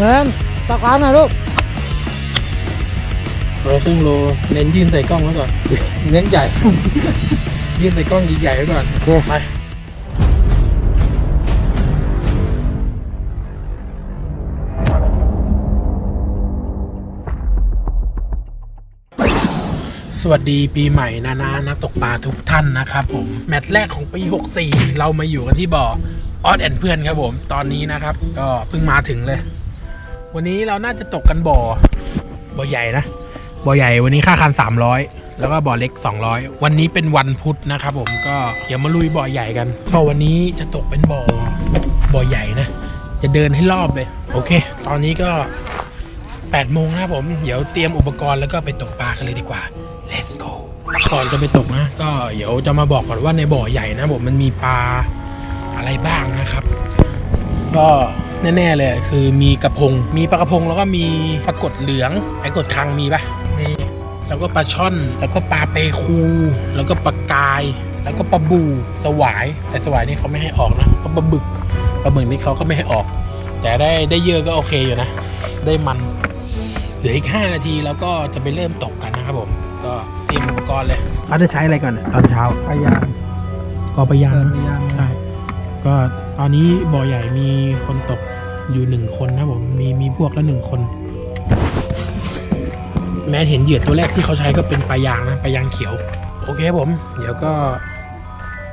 เหมือนตะการหน่อยลูกโลครึ่งโลเน้นยื่นใส่กล้องไว้ก่อน เน้นใหญ่ ยื่นใส่กล้องใหญ่ๆไว้ก่อนโอเคไปสวัสดีปีใหม่นะนะนักตกปลาทุกท่านนะครับผม แมตช์แรกของปี 64 เรามาอยู่กันที่บ่อออดแอนเพื่อนครับผม ตอนนี้นะครับ ก็เพิ่งมาถึงเลย วันนี้เราน่าจะตกกันบ่อ บ่อใหญ่นะ บ่อใหญ่วันนี้ค่าคัน300แล้วก็บ่อเล็ก 200 วันนี้เป็นวันพุธนะครับผมก็เดี๋ยวมาลุยบ่อใหญ่กันเพราะวันนี้จะตกเป็นบ่อบ่อใหญ่นะ จะเดินให้รอบเลย โอเค ตอนนี้ก็8โมงนะครับผม เดี๋ยวเตรียมอุปกรณ์แล้วก็ไปตกปลากันเลยดีกว่า let's go ก่อนจะไปตกนะ ก็เดี๋ยวจะมาบอกก่อนว่าในบ่อใหญ่นะผมมันมีปลาอะไรบ้างนะครับ ก็ แน่ๆเลยคือมีกระพง มีปลากระพงแล้วก็มีปลากดเหลืองไอ้กดคังมีปะมีแล้วก็ปลาช่อน แล้วก็ปลาเปคู แล้วก็ปลากาย แล้วก็ปลาบูสวาย แต่สวายนี่เขาไม่ให้ออกนะเพราะปลาบึกปลาบึกนี่เขาก็ไม่ให้ออก แต่ได้ได้เยอะก็โอเคอยู่นะ ได้มันเหลืออีก5นาทีแล้วก็จะไปเริ่มตกกันนะครับผม ก็เตรียมอุปกรณ์เลยเขาจะใช้อะไรก่อนตอนเช้าพยายามก็ไปยางเดินพยายามใช่ก็ ตอนนี้บ่อใหญ่มีคนตกอยู่หนึ่งคนนะผมมีมีพวกละหนึ่งคน แม้เห็นเหยื่อตัวแรกที่เขาใช้ก็เป็นปลายางนะปลายางเขียว โอเคครับผม เดี๋ยวก็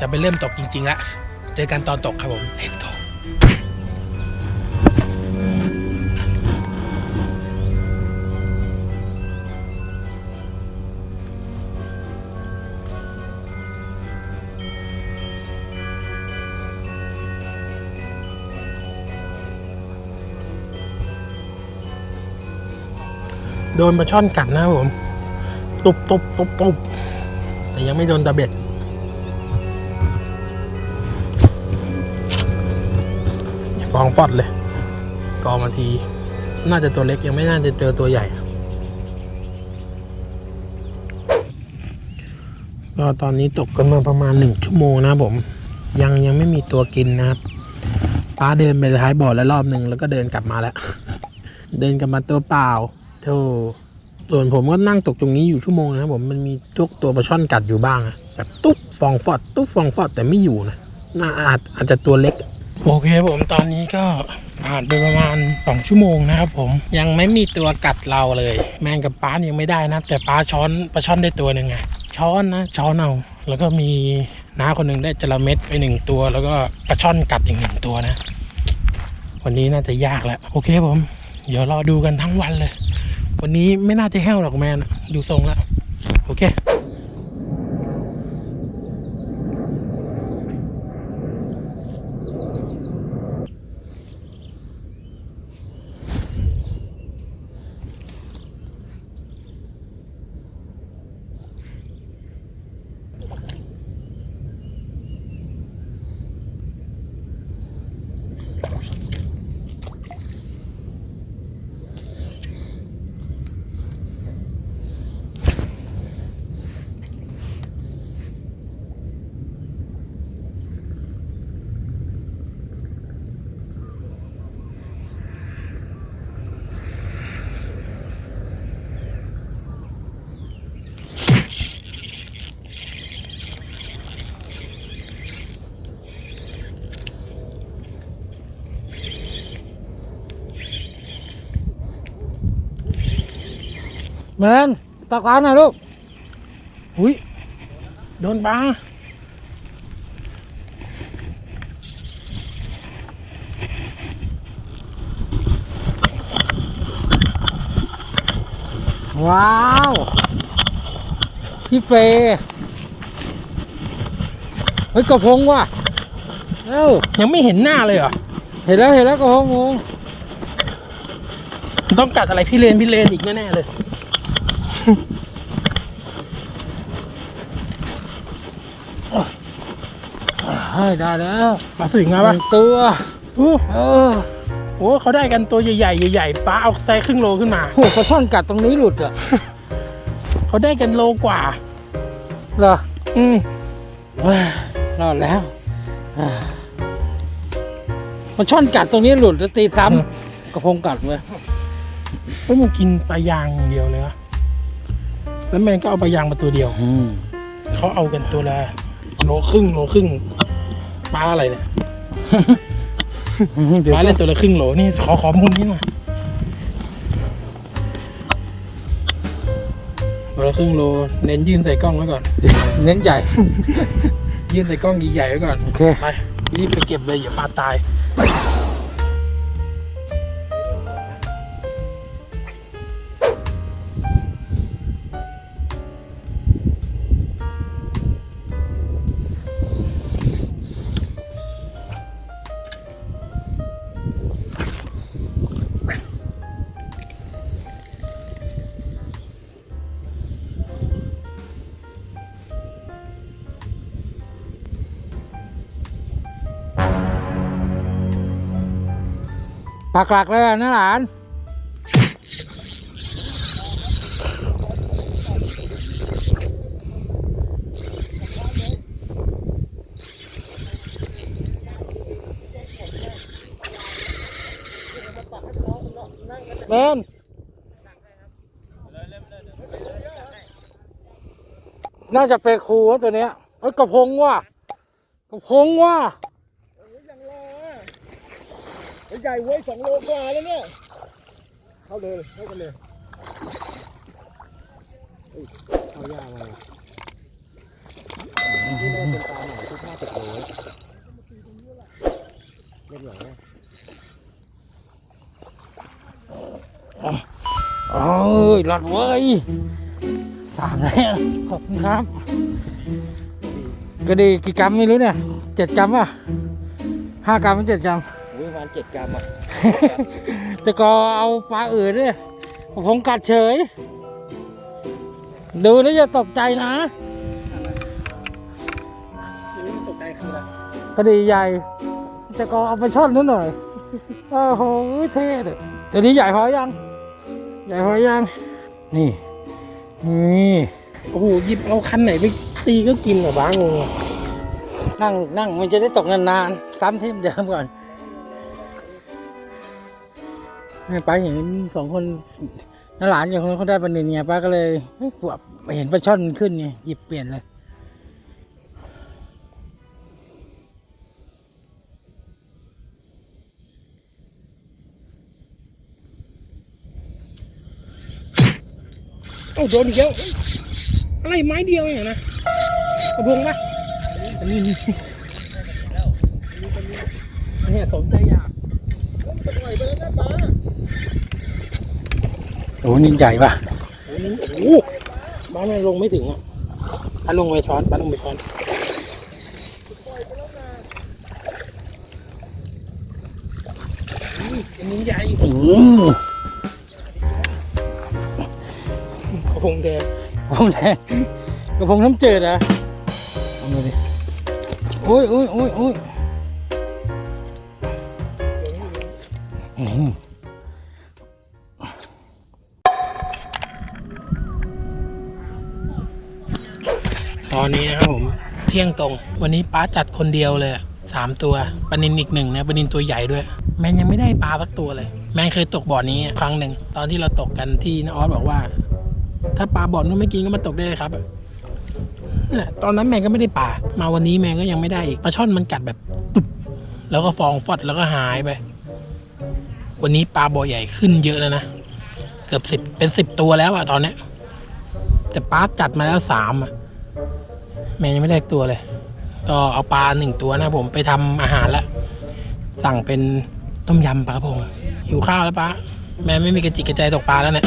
จะไปเริ่มตกจริงๆละเจอกันตอนตกครับผมเห็นตก โดนปลาช่อนกัดนะครับผม ตุบตุบตุบตุบแต่ยังไม่โดนตะเบ็ด ฟองฟอดเลย กอมาที น่าจะตัวเล็กยังไม่น่าจะเจอตัวใหญ่ ก็ตอนนี้ตกกันมาประมาณหนึ่งชั่วโมงนะผม ยังยังไม่มีตัวกินนะครับป้าเดินไปท้ายบ่อแล้วรอบหนึ่งแล้วก็เดินกลับมาแล้ว เดินกลับมาตัวเปล่า โธ่ส่วนผมก็นั่งตกตรงนี้อยู่ชั่วโมงนะครับผมมันมีทุกตัวปลาช่อนกัดอยู่บ้างอะแบบตุ๊บฟองฟอดตุ๊บฟองฟอดแต่ไม่อยู่นะน่าอาจอาจจะตัวเล็ก โอเคผมตอนนี้ก็ผ่านไปประมาณสองชั่วโมงนะครับผมยังไม่มีตัวกัดเราเลย แมงกับป้ายังไม่ได้นะ แต่ป้าช้อนปลาช่อนได้ตัวหนึ่งไงช้อนนะช้อนเอาแล้วก็มีน้าคนหนึ่งได้จระเม็ดไปหนึ่งตัว แล้วก็ปลาช่อนกัดอีกหนึ่งตัวนะ วันนี้น่าจะยากแล้ว โอเคผม เดี๋ยวรอดูกันทั้งวันเลย วันนี้ไม่น่าจะแห้วหรอกแมนอะดูทรงแล้วโอเค เหมือนตะการหน่อยลูกอุ้ยโดนปลาว้าว พี่เฟย์เฮ้ยกระพงว่ะเอ้ายังไม่เห็นหน้าเลยเหรอ เห็นแล้วเห็นแล้วกระพงงงมันต้องกัดอะไรพี่เลนพี่เลนอีกแน่ๆเลยเฮ้ย ได้แล้วปลาสลิงมาหปะนึ่งตัวโอ้เออโหเขาได้กันตัวใหญ่ๆใหญ่ๆปลาเอาไซส์ครึ่งโลขึ้นมาโหปลาช่อนกัดตรงนี้หลุดอะเขาได้กันโลกว่าเหรออืมเฮ้ยรอดแล้วอ่าปลาช่อนกัดตรงนี้หลุดแล้วตีซ้ำกระพงกัดเลยเฮ้ยมันกินปลายางอย่างเดียวเลยวะ แล้วแมนก็เอาปลายางมาตัวเดียวอืมเขาเอากันตัวละโลครึ่งโลครึ่งปลาอะไรเนี่ยเดี๋ยวปลาเล่นตัวละครึ่งโลนี่ขอขอมุมนี้หน่อยตัวละครึ่งโลเน้นยื่นใส่กล้องไว้ก่อน เน้นใหญ่ ยื่นใส่กล้องใหญ่ๆไว้ก่อนโอเค ไปรีบไปเก็บเลยอย่าปลาตาย ปากหลักเลยนะหลานเบนน่าจะเป็นครูวะตัวเนี้ยเอ้ยกระพงว่ะกระพงว่ะ ใหญ่เว้ยสองโลกว่าแล้วเนี่ย เข้าเลยเข้ากันเลยเอ้ยาย่ามาที่น่เป็นปลาหน่อยที่ห้าสิบโลเล่นหน่อยนะโอ้ยหลอดเว้ยสามแล้วขอบคุณครับก็ดีกี่กรัมไม่รู้เนี่ยเจ็ดกรัมป่ะห้ากรัมหรือเจ็ดกรัม มาณเจ็ดกรัมอะ แต่ก็เอาปลาอื่นเนี่ยผมกัดเฉย ดูแล้วอย่าตกใจนะตกใจคืออะไรกระดีใหญ่จะก็เอาไปช่อนนิดหน่อยโอ้โหเท่เลยตัวนี้ใหญ่พอยัง ใหญ่พอยัง นี่ นี่โอ้โหหยิบเอาคันไหนไปตีก็กินเหรอบ้างงอะนั่งนั่งมันจะได้ตกนานๆ ซ้ำที่เดิมก่อน ให้ป้าเห็นสองคนน้าหลานอย่างคนเขาได้ปลาเนินไงป้าก็เลยเฮ้ยกว่าเห็นปลาช่อนมันขึ้นไงหยิบเปลี่ยนเลยเอ้าโดนอีกแล้วอะไรไม้เดียวเองเหรอนะกระพงปะอันนี้เนี่ยสมใจอยากโอ้นี่ใหญ่ป่ะโอ้โหนี่โอ้โหบ้านมันลงไม่ถึงอะบ้านลงไปช้อนบ้านลงไปช้อนอืมอันนี้ใหญ่อืมกระพงแดงกระพงแดงกระพงน้ำจืดเหรอะเอามาดิโอ้ยโอ้ยโอ้ยโอ้ย ตอนนี้นะครับผมเที่ยงตรง วันนี้ป้าจัดคนเดียวเลยสามตัวปนินอีกหนึ่งนะปนินตัวใหญ่ด้วย แมนยังไม่ได้ปลาสักตัวเลย แมนเคยตกบ่อนี้ครั้งหนึ่งตอนที่เราตกกันที่น้าออสบอกว่า ถ้าปลาบ่อนู้นไม่กินก็มาตกได้เลยครับนั่นแหละตอนนั้นแมนก็ไม่ได้ปลามาวันนี้แมนก็ยังไม่ได้อีกปลาช่อนมันกัดแบบตุบแล้วก็ฟองฟอดแล้วก็หายไป วันนี้ปลาบ่อใหญ่ขึ้นเยอะแล้วนะเกือบสิบเป็นสิบตัวแล้วอะตอนเนี้ยแต่ป้าจัดมาแล้วสามอะ แม่ยังไม่ได้ตัวเลย ก็เอาปลาหนึ่งตัวนะผมไปทำอาหารแล้วสั่งเป็นต้มยำปลากระพงหิวข้าวแล้วป้าแม่ไม่มีกระจิกกระใจตกปลาแล้วเนี่ย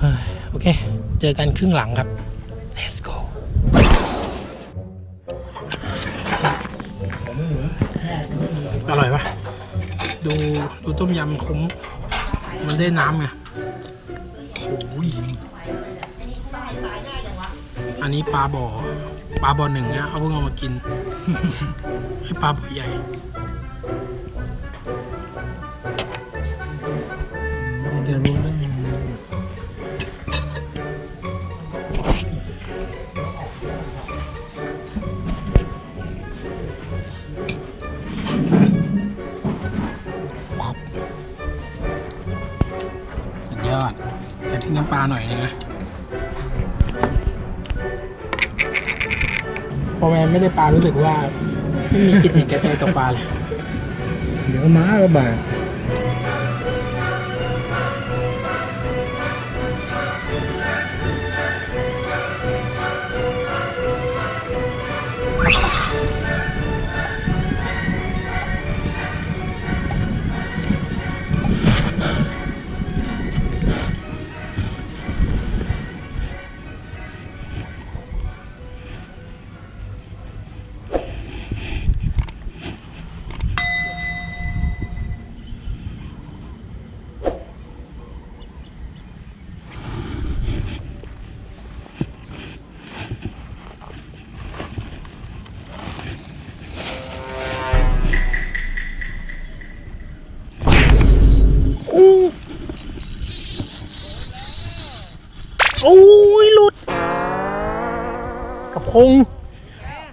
เฮ้ยโอเค เจอกันครึ่งหลังครับ let's go อร่อยปะดูดูต้มยำคุ้มมันได้น้ำไง อันนี้ปลาบ่อปลาบ่อหนึ่งนะเอาพวกเรามากินให้ปลาบ่อใหญ่เดี๋ยวรู้เรื่องสุดยอดแต่ที่น้ำปลาหน่อยนึงนะ อแมนไม่ได้ปลารู้สึกว่า ไม่มีกิจกระใจตกปลาเลย เดี๋ยวม้าก็บาด กระพง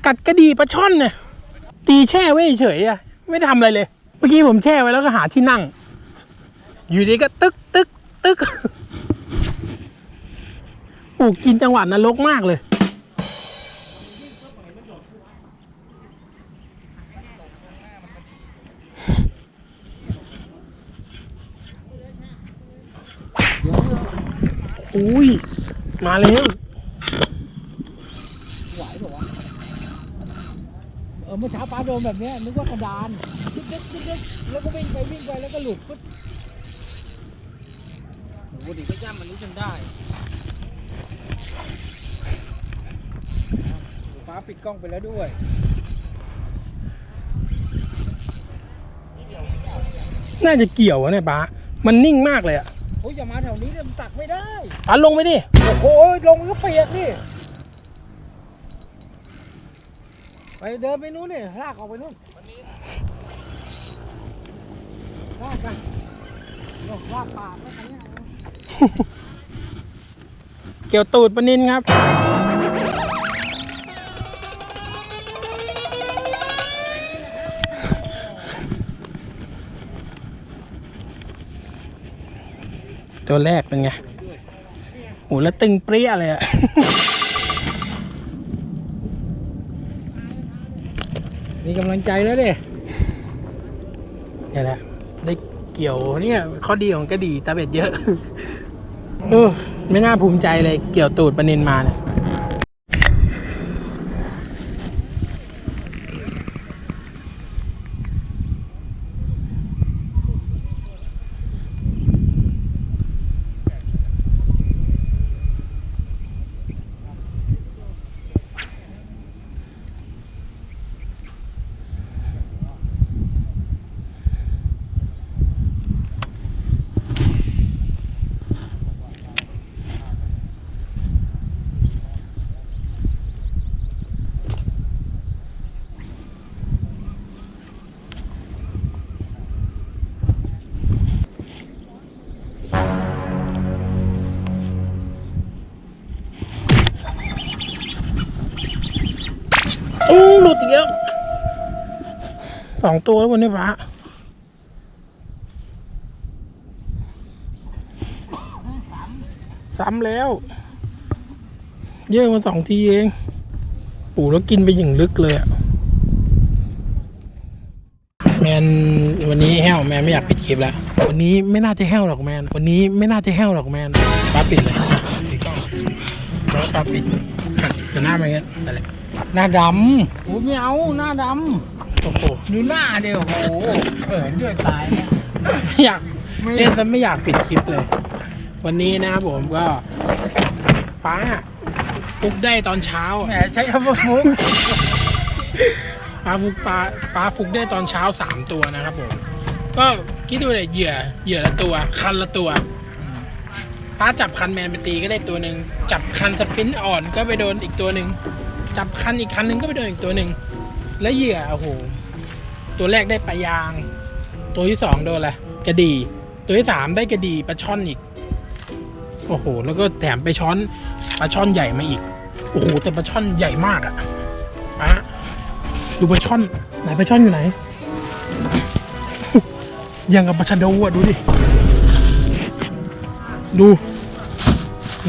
กัดกระดีปลาช่อนเนี่ยตีแช่ไว้เฉยๆอะไม่ได้ทำอะไรเลย เมื่อกี้ผมแช่ไว้แล้วก็หาที่นั่ง อยู่ดีก็ตึกตึกตึกโอ้กินจังหวะนรกมากเลย อุ้ย มาแล้ว เออเมื่อเช้าปลาโดนแบบเนี้ยนึกว่ากระดานดึ๊กดึ๊กดึ๊กดึ๊กแล้วก็วิ่งไปวิ่งไปแล้วก็หลุดปุ๊บโอ้โหดิก็ย่ำมันนี้จนได้ฟ้าปิดกล้องไปแล้วด้วยน่าจะเกี่ยวอะเนี่ยป้ามันนิ่งมากเลยอะโอ้ยอย่ามาแถวนี้เนี่ยมันตักไม่ได้ป้าลงไปดิ โอ้โหลงก็เปียกดิ ไปเดินไปนู้นเนี่ยลากออกไปนู้นลากไปลากลากปากแล้วกันเนี่เกี่ยวตูดปนินครับตัวแรกเป็นไงโหแล้วตึงเปรี้ยเลยอะ มีกำลังใจแล้วเนี่ยนี่แหละได้เกี่ยวเนี่ยข้อดีของกระดีตาเบ็ดเยอะเออไม่น่าภูมิใจเลยเกี่ยวตูดประเนินมาเนี่ย โอ้ห ลุดอีกแล้วสองตัวแล้ววันนี้ปะซ้ำแล้ว เยอะมาสองทีเอง ปู่แล้วกินไปอย่างลึกเลยอะแมนวันนี้แห้วแมนไม่อยากปิดคลิปแล้ว วันนี้ไม่น่าจะแห้วหรอกแมน วันนี้ไม่น่าจะแห้วหรอกแมนป้าปิดเลยปิดกล้องแล้วป้าปิดหันจะหน้ามาอย่างเงี้ยนั่นแหละ หน้าดำโอ้ไม่เอาหน้าดโอ้โหำดูหน้าเดียวโอ้โหเขินด้วยตายเนี่ยไม่อยากเล่นซะไม่อยากปิดคลิปเลย วันนี้นะครับผมก็ป้าฟุกได้ตอนเช้าแหมใช้คำว่าฟุกปลาฟุกปลาปลาฟุกได้ตอนเช้าสามตัวนะครับผม ก็คิดดูเลยเหยื่อเหยื่อละตัว คันละตัวป้าจับคันแมนไปตีก็ได้ตัวหนึ่งจับคันสปินอ่อนก็ไปโดนอีกตัวหนึ่ง จับคันอีกคันหนึ่งก็ไปโดนอีกตัวหนึ่งแล้วเหยื่อโอ้โหตัวแรกได้ปลายาง ตัวที่สองโดนอะไรกระดีตัวที่สามได้กระดีปลาช่อนอีก โอ้โห แล้วก็แถมไปช้อนปลาช่อนใหญ่มาอีก โอ้โหแต่ปลาช่อนใหญ่มากอะป้าดูปลาช่อนไหนปลาช่อนอยู่ไหนยังกับปลาชะโดอะดูดิดู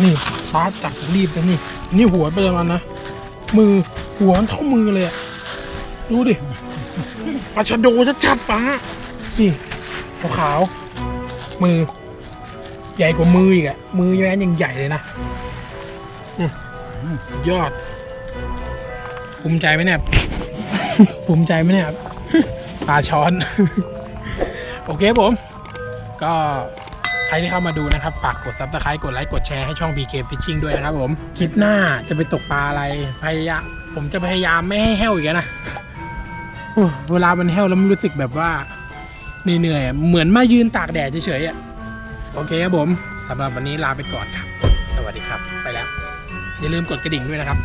นี่ป้าจับรีบนะนี่ นี่หัวไปเลยมันนะ มือหัวเท่ามือเลยอะดูดิปลาชะโดชัดๆป้านี่ขาวๆมือ ใหญ่กว่ามืออีกอะมือแม่นยังใหญ่เลยนะยอด ภูมิใจไหมเนี่ยภูมิใจไหมเนี่ยปลาช้อน โอเคผม ก็ รที่เข้ามาดูนะครับ ฝากกด subscribe กดไลค์ กดแชร์ให้ช่อง BK Fishing ด้วยนะครับผม คลิปหน้าจะไปตกปลาอะไรพยายามผมจะพยายามไม่ให้แห้วอีกนะเวลามันแห้วแล้วมันรู้สึกแบบว่าเหนื่อยๆอะเหมือนมายืนตากแดดเฉยๆอะโอเคครับผมสำหรับวันนี้ลาไปก่อนครับ สวัสดีครับ ไปแล้ว อย่าลืมกดกระดิ่งด้วยนะครับ